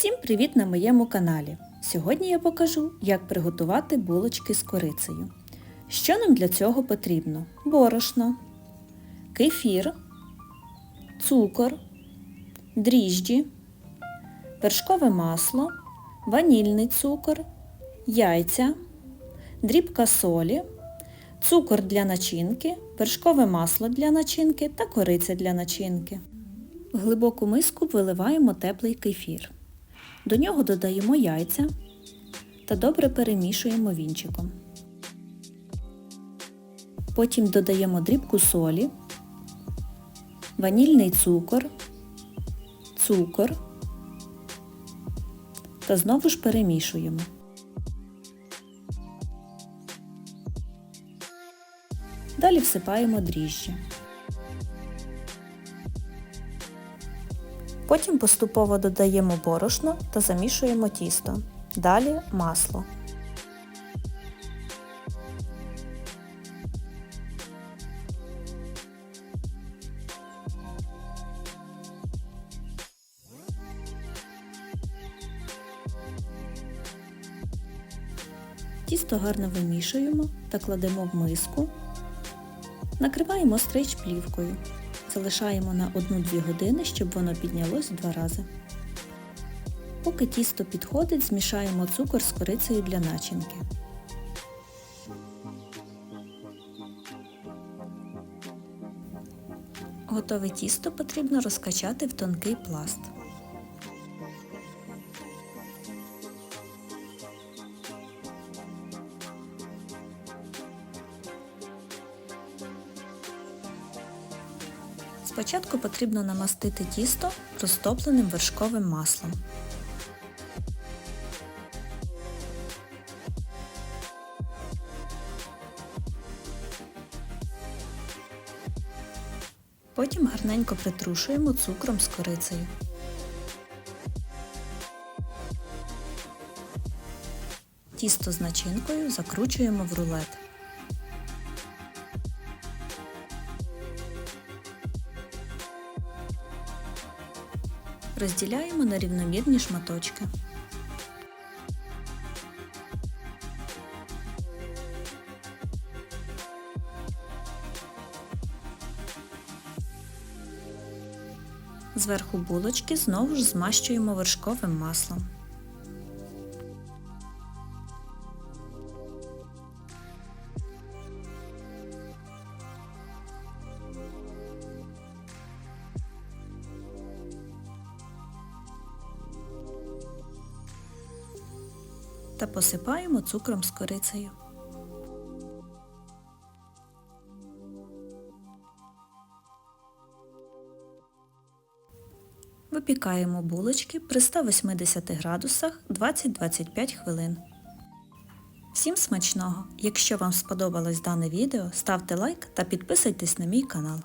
Всім привіт на моєму каналі! Сьогодні я покажу, як приготувати булочки з корицею. Що нам для цього потрібно? Борошно, кефір, цукор, дріжджі, вершкове масло, ванільний цукор, яйця, дрібка солі, цукор для начинки, вершкове масло для начинки та кориця для начинки. В глибоку миску виливаємо теплий кефір. До нього додаємо яйця та добре перемішуємо вінчиком. Потім додаємо дрібку солі, ванільний цукор, цукор та знову ж перемішуємо. Далі всипаємо дріжджі. Потім поступово додаємо борошно та замішуємо тісто. Далі масло. Тісто гарно вимішуємо та кладемо в миску. Накриваємо стрейч плівкою. Залишаємо на 1-2 години, щоб воно піднялось два рази. Поки тісто підходить, змішаємо цукор з корицею для начинки. Готове тісто потрібно розкачати в тонкий пласт. Спочатку потрібно намастити тісто розтопленим вершковим маслом. Потім гарненько притрушуємо цукром з корицею. Тісто з начинкою закручуємо в рулет. Розділяємо на рівномірні шматочки. Зверху булочки знову ж змащуємо вершковим маслом. Та посипаємо цукром з корицею. Випікаємо булочки при 180 градусах 20-25 хвилин. Всім смачного! Якщо вам сподобалось дане відео, ставте лайк та підписуйтесь на мій канал.